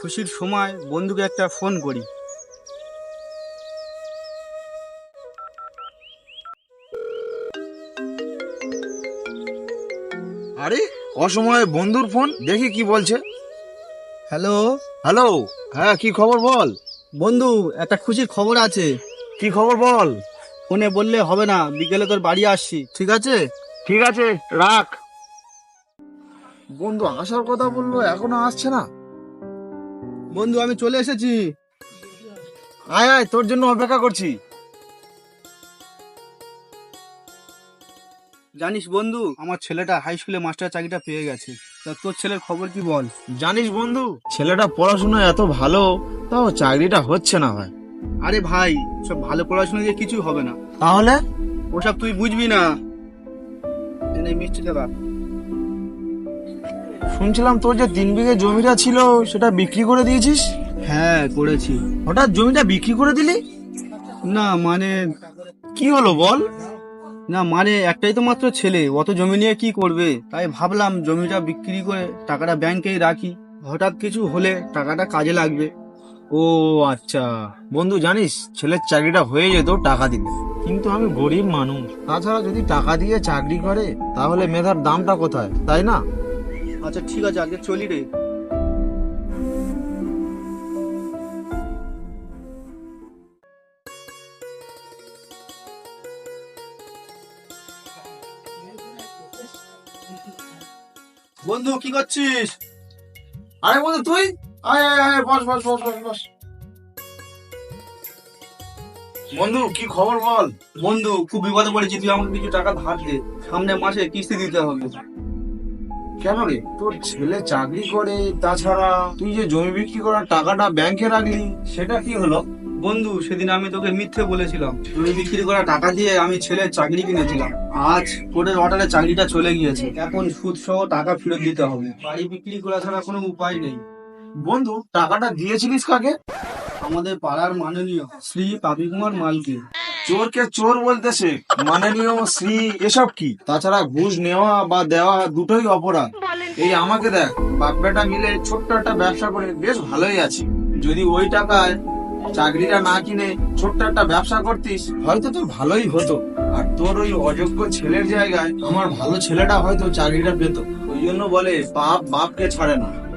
খুশির সময় বন্ধুকে একটা ফোন করি। আরে অসময়ে বন্ধুর ফোন? দেখি কি বলছে। হ্যালো? হ্যালো? হ্যাঁ কি খবর বল? বন্ধু একটা খুশির খবর আছে। কি খবর বল? ফোনে বললে হবে না বিকেলে তোর বাড়ি আসছি ঠিক আছে? ঠিক আছে রাখ। বন্ধু আসার কথা বলল এখনও আসছে না। বন্ধু আমি চলে এসেছি। আয় আয় তোর জন্য অপেক্ষা করছি। জানিস বন্ধু আমার ছেলেটা হাই স্কুলে মাস্টার চাকরিটা পেয়ে গেছে। তা তোর ছেলের খবর কি বল? জানিস বন্ধু ছেলেটা পড়াশোনা এত ভালো তাও চাকরিটা হচ্ছে না ভাই আরে ভাই সব ভালো পড়াশোনা দিয়ে কিছু হবে না। তাহলে? ওসব তুই বুঝবি না। মিষ্টিটা রাখ। শুনছিলাম তোর যে তিন বিঘে জমিটা ছিল সেটা বিক্রি করে দিয়েছিস? হ্যাঁ করেছি। হঠাৎ জমিটা বিক্রি করে দিলি? না মানে কি হলো বল? না মানে একটাই তো মাত্র ছেলে অত জমি নিয়ে কি করবে? তাই ভাবলাম জমিটা বিক্রি করে টাকাটা ব্যাংকেই রাখি। হঠাৎ কিছু হলে টাকাটা কাজে লাগবে। ও আচ্ছা। বন্ধু জানিস ছেলের চাকরিটা হয়ে যেত টাকা দিলে কিন্তু আমি গরিব মানুষ। তাছাড়া যদি টাকা দিয়ে চাকরি করে তাহলে মেধার দামটা কোথায়? তাই না? আচ্ছা ঠিক আছে আজকে চলি রে। বন্ধু কি করছিস? আরে বন্ধু তুই? আয় আয় আয় বস বস বস বস বস। বন্ধু কি খবর বল? বন্ধু খুব বিপদে পড়েছি তুই আমাকে কিছু টাকা ধার দে। সামনে মাসে কিস্তি দিতে হবে। কেন রে তোর ছেলে চাকরি করে তাছাড়া তুই যে জমি বিক্রি করার টাকাটা ব্যাংকে রাখলি সেটা কি হলো? বন্ধু সেদিন আমি তোকে মিথ্যে বলেছিলাম। জমি বিক্রি করা টাকা দিয়ে আমি ছেলের চাকরি কিনেছিলাম। আজ কোর্টের অর্ডারে চাকরিটা চলে গিয়েছে। এখন সুদ সহ টাকা ফেরত দিতে হবে। বাড়ি বিক্রি করা ছাড়া কোনো উপায় নেই। বন্ধু টাকাটা দিয়েছিলিস কাকে? আমাদের পাড়ার মাননীয় শ্রী পাপি কুমার মালকে। চোরকে চোর বলতেছে, মাননীয় শ্রী, এসব কি? তাছাড়া ঘুষ নেওয়া বা দেওয়া দুটোই অপরাধ। এই আমাকে দেখ বাপ বেটা মিলে ছোট্ট একটা ব্যবসা করে বেশ ভালোই আছে। যদি ওই টাকায় চাকরিটা না কিনে ছোট্ট একটা ব্যবসা করতিস, হয়তো তোর ভালোই হতো। আর তোর ওই অযোগ্য ছেলের জায়গায় আমার ভালো ছেলেটা হয়তো চাকরিটা পেত। ওই জন্য বলে, বাপ বাপকে ছাড়ে না।